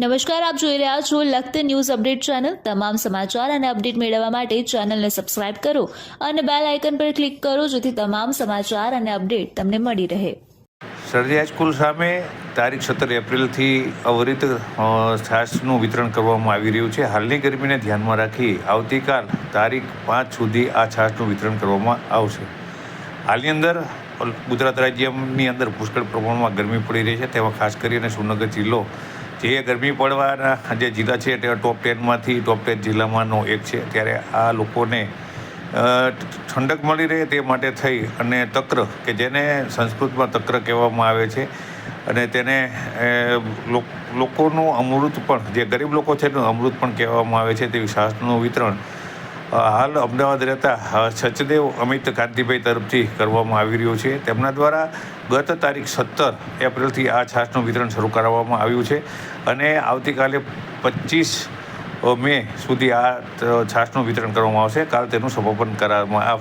નમસ્કાર, આપ જોઈ રહ્યા છો લખત ન્યૂઝ અપડેટ ચેનલ. તમામ સમાચાર અને અપડેટ મેળવવા માટે ચેનલને સબસ્ક્રાઇબ કરો અને બેલ આઇકન પર ક્લિક કરો જેથી તમામ સમાચાર અને અપડેટ તમને મળી રહે. સરજી હાઈસ્કૂલ સામે તારીખ સત્તર એપ્રિલથી અવરિત છાશનું વિતરણ કરવામાં આવી રહ્યું છે. હાલની ગરમીને ધ્યાનમાં રાખી આવતીકાલ તારીખ પાંચ સુધી આ છાશનું વિતરણ કરવામાં આવશે. હાલની અંદર ગુજરાત રાજ્યની અંદર પુષ્કળ પ્રમાણમાં ગરમી પડી રહી છે. તેમાં ખાસ કરીને સુરનગર જિલ્લો જે ગરમી પડવાના જે જિલ્લા છે તે ટોપ ટેનમાંથી ટોપ ટેન જિલ્લામાંનો એક છે. ત્યારે આ લોકોને ઠંડક મળી રહે તે માટે થઈ અને તક્ર, કે જેને સંસ્કૃતમાં તક્ર કહેવામાં આવે છે અને તેને લોક- લોકોનું અમૃત પણ, જે ગરીબ લોકો છે તેનું અમૃત પણ કહેવામાં આવે છે તેવી શ્વાસનું વિતરણ હાલ અમદાવાદ રહેતા સચદેવ અમિત કાંતિભાઈ તરફથી કરવામાં આવી રહ્યું છે. તેમના દ્વારા ગત તારીખ સત્તર એપ્રિલથી આ છાશનું વિતરણ શરૂ કરવામાં આવ્યું છે અને આવતીકાલે પચીસ મે સુધી આ છાશનું વિતરણ કરવામાં આવશે. કાલ તેનું સમાપન કરવામાં આવશે.